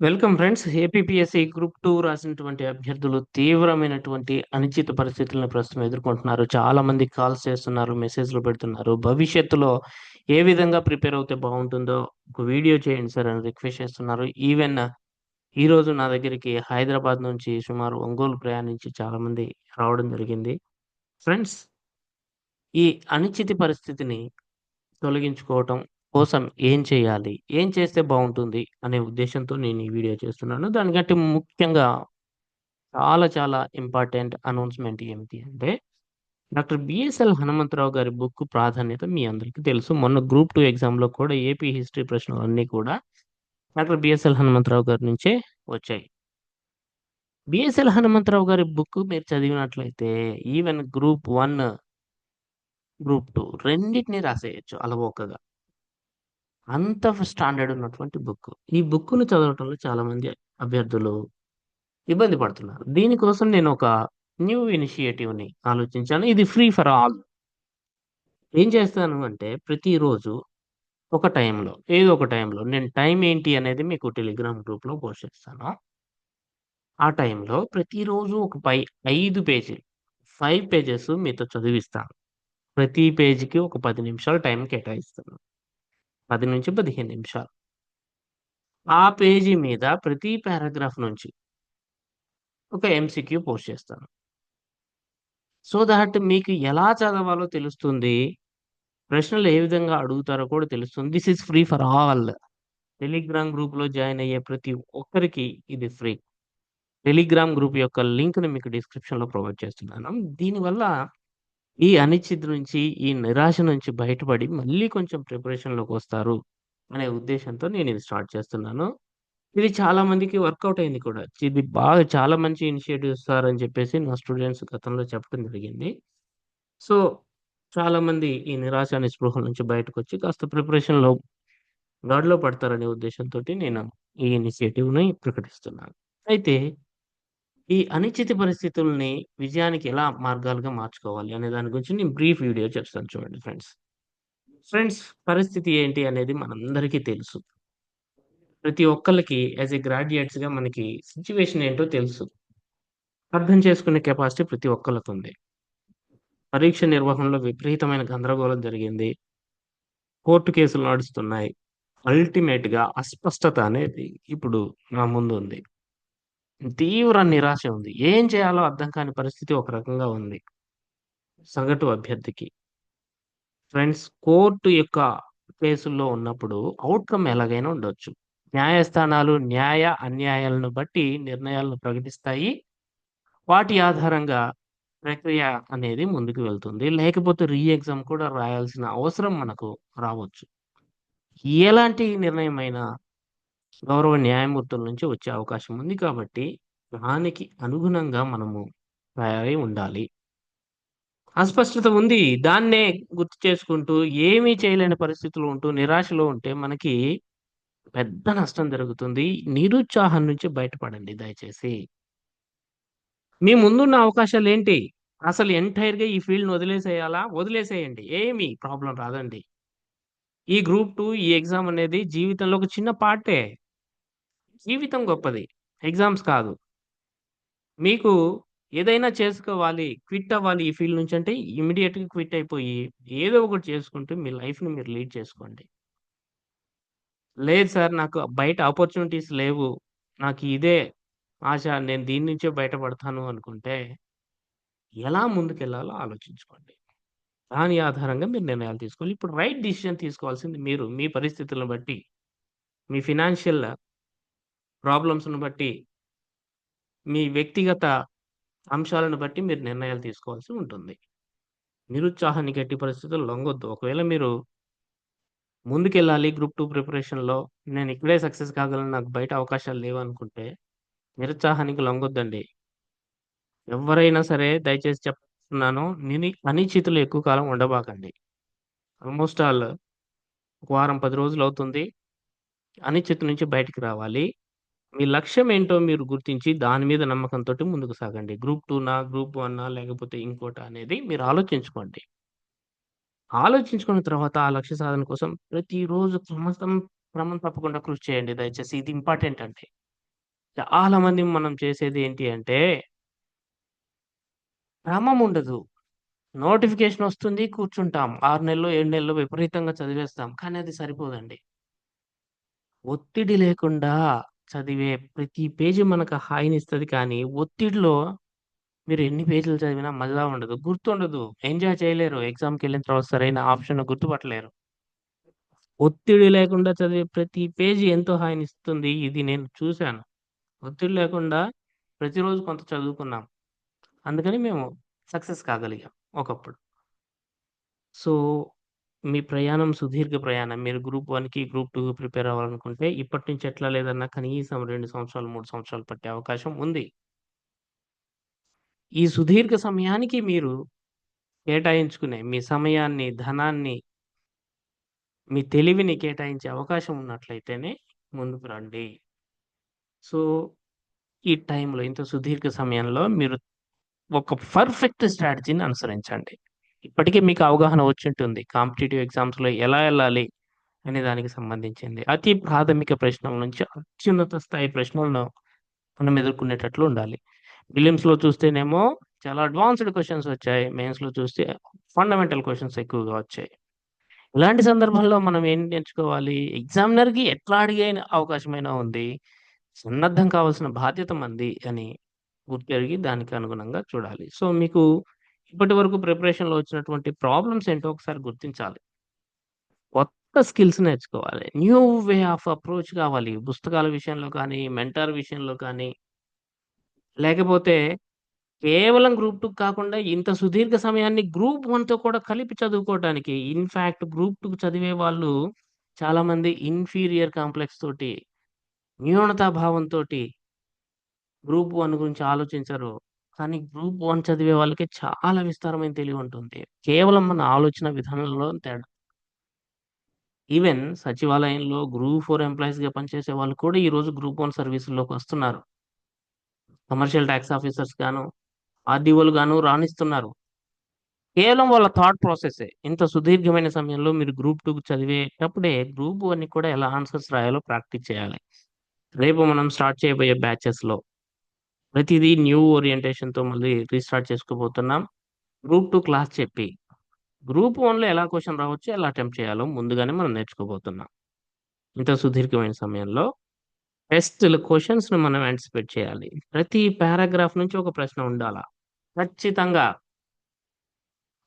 Welcome friends. APPSC group two రాసినటువంటి అభ్యర్థులు తీవ్రమైనటువంటి అనిశ్చిత పరిస్థితులను ప్రస్తుతం ఎదుర్కొంటున్నారు. చాలా మంది కాల్స్ చేస్తున్నారు, మెసేజ్‌లు పెడుతున్నారు. భవిష్యత్తులో ఏ విధంగా ప్రిపేర్ అవుతే బాగుంటుందో ఒక వీడియో చేయండి సార్ అని రిక్వెస్ట్ చేస్తున్నారు. ఈవెన్ ఈరోజు నా దగ్గరికి హైదరాబాద్ నుంచి సుమారు ఒంగోలు ప్రయాణించి చాలా మంది రావడం జరిగింది. ఫ్రెండ్స్ ఈ అనిశ్చితి పరిస్థితిని తొలగించుకోవటం కోసం ఏం చేయాలి? ఏం చేస్తే బాగుంటుంది అనే ఉద్దేశంతో నేను ఈ వీడియో చేస్తున్నాను. దానికంటే ముఖ్యంగా చాలా చాలా ఇంపార్టెంట్ అనౌన్స్‌మెంట్ ఏమిటి అంటే డాక్టర్ బిఎస్ఎల్ హనుమంతరావు గారి బుక్ ప్రాధాన్యత మీ అందరికీ తెలుసు. మొన్న గ్రూప్ టూ ఎగ్జామ్‌లో కూడా ఏపీ హిస్టరీ ప్రశ్నలు అన్నీ కూడా డాక్టర్ బిఎస్ఎల్ హనుమంతరావు గారి నుంచే వచ్చాయి. బిఎస్ఎల్ హనుమంతరావు గారి బుక్ మీరు చదివినట్లయితే ఈవెన్ గ్రూప్ వన్ గ్రూప్ 2 రెండిటిని రాసేయొచ్చు అలవోకగా. అంత స్టాండర్డ్ ఉన్నటువంటి బుక్. ఈ బుక్ను చదవటంలో చాలామంది అభ్యర్థులు ఇబ్బంది పడుతున్నారు. దీనికోసం నేను ఒక న్యూ ఇనిషియేటివ్‌ని ఆలోచించాను. ఇది ఫ్రీ ఫర్ ఆల్. ఏం చేస్తాను అంటే ప్రతిరోజు ఒక టైంలో ఏదో ఒక టైంలో నేను టైం ఏంటి అనేది మీకు టెలిగ్రామ్ గ్రూప్‌లో పోస్ట్ చేస్తాను. ఆ టైంలో ప్రతిరోజు ఒక పై ఐదు పేజీలు ఫైవ్ పేజెస్ మీతో చదివిస్తాను. ప్రతి పేజీకి ఒక పది నిమిషాలు టైం కేటాయిస్తాను. 10-15 నిమిషాలు. ఆ పేజీ మీద ప్రతి పారాగ్రాఫ్ నుంచి ఒక ఎంసీక్యూ పోస్ట్ చేస్తాను. సో దట్ మీకు ఎలా చదవాలో తెలుస్తుంది. ప్రశ్నలు ఏ విధంగా అడుగుతారో కూడా తెలుస్తుంది. This is free for all. Telegram గ్రూప్‌లో జాయిన్ అయ్యే ప్రతి ఒక్కరికి ఇది ఫ్రీ. టెలిగ్రామ్ గ్రూప్ యొక్క లింక్‌ని మీకు డిస్క్రిప్షన్‌లో ప్రొవైడ్ చేస్తున్నాను. దీనివల్ల ఈ అనిశ్చితి నుంచి, ఈ నిరాశ నుంచి బయటపడి మళ్ళీ కొంచెం ప్రిపరేషన్‌లోకొస్తారు అనే ఉద్దేశంతో నేను ఇది స్టార్ట్ చేస్తున్నాను. ఇది చాలా మందికి వర్కౌట్ అయింది కూడా. ఇది బాగా చాలా మంచి ఇనిషియేటివ్ ఇస్తారని చెప్పేసి నా స్టూడెంట్స్ గతంలో చెప్పడం జరిగింది. సో చాలా మంది ఈ నిరాశ, నిస్పృహల నుంచి బయటకొచ్చి కాస్త ప్రిపరేషన్‌లో గాడిలో పడతారనే ఉద్దేశంతో నేను ఈ ఇనిషియేటివ్‌ని ప్రకటిస్తున్నాను. అయితే ఈ అనిశ్చిత పరిస్థితుల్ని విజయానికి ఎలా మార్గాలుగా మార్చుకోవాలి అనే దాని గురించి నేను బ్రీఫ్ వీడియో చేస్తాను చూడండి ఫ్రెండ్స్. ఫ్రెండ్స్ పరిస్థితి ఏంటి అనేది మనందరికీ తెలుసు. ప్రతి ఒక్కరికి యాజ్ ఎ గ్రాడ్యుయేట్స్‌గా మనకి సిచ్యువేషన్ ఏంటో తెలుసు. అర్థం చేసుకునే కెపాసిటీ ప్రతి ఒక్కరికి ఉంది పరీక్ష నిర్వహణలో విపరీతమైన గందరగోళం జరిగింది. కోర్టు కేసులు నడుస్తున్నాయి. అల్టిమేట్‌గా అస్పష్టత అనేది ఇప్పుడు నా ముందు ఉంది. తీవ్ర నిరాశ ఉంది. ఏం చేయాలో అర్థం కాని పరిస్థితి ఒక రకంగా ఉంది. సగటు అభ్యర్థికి. ఫ్రెండ్స్ కోర్టు యొక్క కేసుల్లో ఉన్నప్పుడు అవుట్కమ్ ఎలాగైనా ఉండొచ్చు. న్యాయస్థానాలు న్యాయ, అన్యాయాలను బట్టి నిర్ణయాలను ప్రకటిస్తాయి. వాటి ఆధారంగా ప్రక్రియ అనేది ముందుకు వెళ్తుంది. లేకపోతే రీ ఎగ్జామ్ కూడా రాయాల్సిన అవసరం మనకు రావచ్చు. ఎలాంటి నిర్ణయమైనా గౌరవ న్యాయమూర్తుల నుంచి వచ్చే అవకాశం ఉంది కాబట్టి దానికి అనుగుణంగా మనము తయారై ఉండాలి. అస్పష్టత ఉంది. దాన్నే గుర్తు చేసుకుంటూ ఏమీ చేయలేని పరిస్థితులు ఉంటూ నిరాశలో ఉంటే మనకి పెద్ద నష్టం జరుగుతుంది. నిరుత్సాహం నుంచి బయటపడండి దయచేసి. మీ ముందున్న అవకాశాలు ఏంటి అసలు ఎంటైర్‌గా ఈ ఫీల్డ్‌ని వదిలేసేయాలా? వదిలేసేయండి. ఏమి ప్రాబ్లం రాదండి. ఈ గ్రూప్ టూ ఈ ఎగ్జామ్ అనేది జీవితంలో ఒక చిన్న పార్టే. జీవితం గొప్పది. ఎగ్జామ్స్ కాదు. మీకు ఏదైనా చేసుకోవాలి, క్విట్ అవ్వాలి ఈ ఫీల్డ్ నుంచి అంటే ఇమీడియట్గా క్విట్ అయిపోయి ఏదో ఒకటి చేసుకుంటూ మీ లైఫ్‌ని మీరు లీడ్ చేసుకోండి. లేదు సార్ నాకు బయట ఆపర్చునిటీస్ లేవు. నాకు ఇదే ఆశ. నేను దీని నుంచే బయటపడతాను అనుకుంటే ఎలా ముందుకెళ్ళాలో ఆలోచించుకోండి. దాని ఆధారంగా మీరు నిర్ణయాలు తీసుకోవాలి. ఇప్పుడు రైట్ డిసిషన్ తీసుకోవాల్సింది మీరు. మీ పరిస్థితులను బట్టి, మీ ఫినాన్షియల్ ప్రాబ్లమ్స్‌ని బట్టి, మీ వ్యక్తిగత అంశాలను బట్టి మీరు నిర్ణయాలు తీసుకోవాల్సి ఉంటుంది. నిరుత్సాహానికి ఎట్టి పరిస్థితులు లొంగొద్దు. ఒకవేళ మీరు ముందుకెళ్ళాలి గ్రూప్ టూ ప్రిపరేషన్‌లో నేను ఇక్కడే సక్సెస్ కాగలను. నాకు బయట అవకాశాలు లేవు అనుకుంటే నిరుత్సాహానికి లొంగొద్దండి. ఎవరైనా సరే దయచేసి చెప్తున్నాను. నిని అనిశ్చితులు ఎక్కువ కాలం ఉండబాకండి. ఆల్మోస్ట్ ఆల్ ఒక వారం, పది రోజులు అవుతుంది అనిశ్చితి నుంచి బయటికి రావాలి. మీ లక్ష్యం ఏంటో మీరు గుర్తించి దాని మీద నమ్మకంతోటి ముందుకు సాగండి. గ్రూప్ 2నా, గ్రూప్ 1నా లేకపోతే ఇంకోటా అనేది మీరు ఆలోచించుకోండి. ఆలోచించుకున్న తర్వాత ఆ లక్ష్య సాధన కోసం ప్రతిరోజు క్రమసం క్రమం తప్పకుండా కృషి చేయండి దయచేసి. ఇది ఇంపార్టెంట్ అండి. చాలా మంది మనం చేసేది ఏంటి అంటే క్రమం ఉండదు. నోటిఫికేషన్ వస్తుంది కూర్చుంటాం. 6 నెలలో 7 నెలలో విపరీతంగా చదివేస్తాం. కానీ అది సరిపోదండి. ఒత్తిడి లేకుండా చదివే ప్రతి పేజీ మనకు హాయినిస్తుంది కానీ, ఒత్తిడిలో మీరు ఎన్ని పేజీలు చదివినా మళ్ళా ఉండదు. గుర్తుండదు. ఎంజాయ్ చేయలేరు. ఎగ్జామ్కి వెళ్ళిన తర్వాత సరైన ఆప్షన్ గుర్తుపట్టలేరు. ఒత్తిడి లేకుండా చదివే ప్రతి పేజీ ఎంతో హాయినిస్తుంది. ఇది నేను చూశాను ఒత్తిడి లేకుండా ప్రతిరోజు కొంత చదువుకున్నాం. అందుకని మేము సక్సెస్ కాగలిగాం ఒకప్పుడు. సో, మీ ప్రయాణం సుదీర్ఘ ప్రయాణం. మీరు గ్రూప్ వన్కి గ్రూప్ టూకి ప్రిపేర్ అవ్వాలనుకుంటే ఇప్పటి నుంచి ఎట్లా లేదన్నా కనీసం 2 సంవత్సరాలు, 3 సంవత్సరాలు పట్టే అవకాశం ఉంది. ఈ సుదీర్ఘ సమయానికి మీరు కేటాయించుకునే మీ సమయాన్ని, ధనాన్ని మీ తెలివిని కేటాయించే అవకాశం ఉన్నట్లయితేనే ముందుకు రండి. సో, ఈ టైంలో ఇంత సుదీర్ఘ సమయంలో మీరు ఒక పర్ఫెక్ట్ స్ట్రాటజీని అనుసరించండి. ఇప్పటికే మీకు అవగాహన వచ్చింటుంది కాంపిటీటివ్ ఎగ్జామ్స్‌లో ఎలా వెళ్ళాలి అనే దానికి సంబంధించింది. అతి ప్రాథమిక ప్రశ్నల నుంచి అత్యున్నత స్థాయి ప్రశ్నలను మనం ఎదుర్కొనేటట్లు ఉండాలి. బిలియమ్స్లో చూస్తేనేమో చాలా అడ్వాన్స్‌డ్ క్వశ్చన్స్ వచ్చాయి. మెయిన్స్‌లో చూస్తే ఫండమెంటల్ క్వశ్చన్స్ ఎక్కువగా వచ్చాయి. ఇలాంటి సందర్భంలో మనం ఏం నేర్చుకోవాలి? ఎగ్జామినర్‌కి ఎట్లా అడిగే అవకాశమైనా ఉంది. సన్నద్ధం కావాల్సిన బాధ్యత మంది అని గుర్తెరిగి దానికి అనుగుణంగా చూడాలి. సో, మీకు ఇప్పటివరకు ప్రిపరేషన్‌లో వచ్చినటువంటి ప్రాబ్లమ్స్ ఏంటో ఒకసారి గుర్తించాలి. కొత్త స్కిల్స్ నేర్చుకోవాలి. న్యూ వే ఆఫ్ అప్రోచ్ కావాలి. పుస్తకాల విషయంలో కానీ, మెంటార్ విషయంలో కానీ లేకపోతే కేవలం గ్రూప్ టూ కాకుండా ఇంత సుదీర్ఘ సమయాన్ని గ్రూప్ వన్తో కూడా కలిపి చదువుకోవటానికి ఇన్‌ఫాక్ట్ గ్రూప్ టూ చదివే వాళ్ళు చాలామంది ఇన్ఫీరియర్ కాంప్లెక్స్ తోటి, న్యూనతాభావంతో గ్రూప్ వన్ గురించి ఆలోచించరు. కానీ గ్రూప్ వన్ చదివే వాళ్ళకి చాలా విస్తారమైన తెలివి ఉంటుంది కేవలం మన ఆలోచన విధానంలో తేడా. ఈవెన్ సచివాలయంలో గ్రూప్ ఫోర్ ఎంప్లాయీస్‌గా పనిచేసే వాళ్ళు కూడా ఈరోజు గ్రూప్ వన్ సర్వీసుల్లోకి వస్తున్నారు. కమర్షియల్ ట్యాక్స్ ఆఫీసర్స్ గాను, ఆర్‌డీఓలు గాను రాణిస్తున్నారు. కేవలం వాళ్ళ థాట్ ప్రాసెసే. ఇంత సుదీర్ఘమైన సమయంలో మీరు గ్రూప్ టూ చదివేటప్పుడే గ్రూప్ వన్ కూడా ఎలా ఆన్సర్స్ రాయాలో ప్రాక్టీస్ చేయాలి. రేపు మనం స్టార్ట్ చేయబోయే బ్యాచెస్‌లో ప్రతిదీ న్యూ ఓరియంటేషన్‌తో మళ్ళీ రీస్టార్ట్ చేసుకోబోతున్నాం. గ్రూప్ టూ క్లాస్ చెప్పి, గ్రూప్ వన్లో ఎలా క్వశ్చన్ రావచ్చు, ఎలా అటెంప్ట్ చేయాలో ముందుగానే మనం నేర్చుకోబోతున్నాం. ఇంత సుదీర్ఘమైన సమయంలో టెస్ట్‌లు క్వశ్చన్స్ను మనం యాంటిసిపేట్ చేయాలి. ప్రతి పారాగ్రాఫ్ నుంచి ఒక ప్రశ్న ఉండాలా. ఖచ్చితంగా.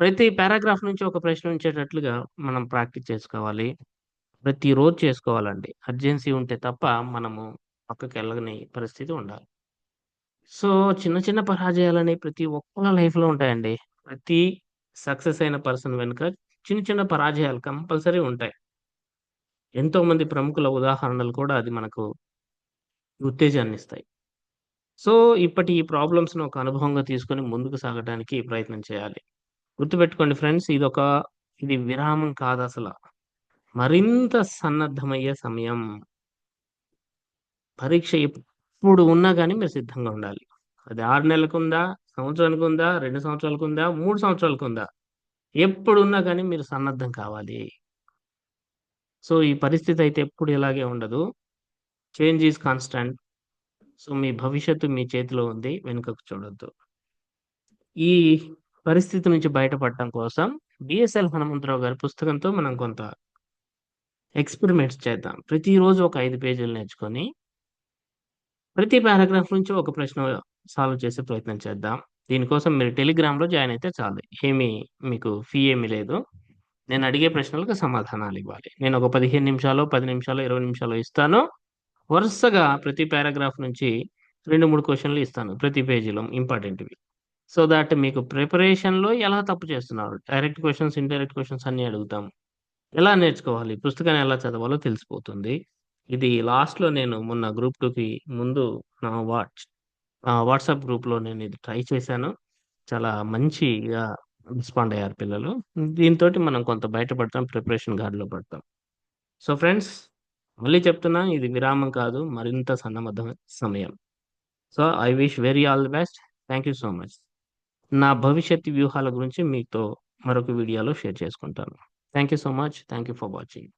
ప్రతి పారాగ్రాఫ్ నుంచి ఒక ప్రశ్న ఉంచేటట్లుగా మనం ప్రాక్టీస్ చేసుకోవాలి. ప్రతిరోజు చేసుకోవాలండి. అర్జెన్సీ ఉంటే తప్ప మనము పక్కకి వెళ్ళని పరిస్థితి ఉండాలి. సో, చిన్న చిన్న పరాజయాలని ప్రతి ఒక్కళ్ళ లైఫ్‌లో ఉంటాయండి. ప్రతి సక్సెస్ అయిన పర్సన్ వెనుక చిన్న చిన్న పరాజయాలు కంపల్సరీ ఉంటాయి. ఎంతోమంది ప్రముఖుల ఉదాహరణలు కూడా అది మనకు ఉత్తేజాన్నిస్తాయి. సో, ఇప్పటి ఈ ప్రాబ్లమ్స్ను ఒక అనుభవంగా తీసుకొని ముందుకు సాగటానికి ప్రయత్నం చేయాలి. గుర్తుపెట్టుకోండి ఫ్రెండ్స్ ఇది ఒక ఇది విరామం కాదసల. మరింత సన్నద్ధమయ్యే సమయం. పరీక్ష ఎప్పుడు ఉన్నా కానీ మీరు సిద్ధంగా ఉండాలి. అది ఆరు నెలలకు ఉందా సంవత్సరానికి ఉందా రెండు సంవత్సరాలకు ఉందా మూడు సంవత్సరాలకు ఉందా ఎప్పుడు ఉన్నా కానీ మీరు సన్నద్ధం కావాలి. సో, ఈ పరిస్థితి అయితే ఎప్పుడు ఇలాగే ఉండదు. చేంజ్ ఈజ్ కాన్స్టెంట్ సో, మీ భవిష్యత్తు మీ చేతిలో ఉంది. వెనుకకు చూడొద్దు. ఈ పరిస్థితి నుంచి బయటపడటం కోసం బిఎస్ఎల్ హనుమంతరావు గారి పుస్తకంతో మనం కొంత ఎక్స్‌పెరిమెంట్స్ చేద్దాం. ప్రతిరోజు ఒక ఐదు పేజీలు నేర్చుకొని ప్రతి పారాగ్రాఫ్ నుంచి ఒక ప్రశ్న సాల్వ్ చేసే ప్రయత్నం చేద్దాం. దీనికోసం మీరు టెలిగ్రామ్‌లో జాయిన్ అయితే చాలు. ఏమి మీకు ఫీ ఏమి లేదు. నేను అడిగే ప్రశ్నలకు సమాధానాలు ఇవ్వాలి నేను ఒక పదిహేను నిమిషాలు పది నిమిషాలు ఇరవై నిమిషాలు ఇస్తాను. వరుసగా ప్రతి పారాగ్రాఫ్ నుంచి రెండు మూడు క్వశ్చన్లు ఇస్తాను. ప్రతి పేజీలో ఇంపార్టెంట్‌వి. సో దాట్ మీకు ప్రిపరేషన్‌లో ఎలా తప్పు చేస్తున్నారు. డైరెక్ట్ క్వశ్చన్స్ ఇండైరెక్ట్ క్వశ్చన్స్ అన్నీ అడుగుతాం. ఎలా నేర్చుకోవాలి, పుస్తకాన్ని ఎలా చదవాలో తెలిసిపోతుంది. ఇది లాస్ట్‌లో నేను మొన్న గ్రూప్ టూకి ముందు నా వాట్స్ వాట్సాప్ గ్రూప్‌లో నేను ఇది ట్రై చేశాను. చాలా మంచిగా రెస్పాండ్ అయ్యారు పిల్లలు. దీనితోటి మనం కొంత బయటపడతాం. ప్రిపరేషన్ గార్డ్లో పడతాం. సో ఫ్రెండ్స్ మళ్ళీ చెప్తున్నా ఇది విరామం కాదు. మరింత సన్నబద్ధ సమయం. So I wish very all the best. Thank you so much. నా భవిష్యత్తు వ్యూహాల గురించి మీతో మరొక వీడియోలో షేర్ చేసుకుంటాను. Thank you so much. Thank you for watching.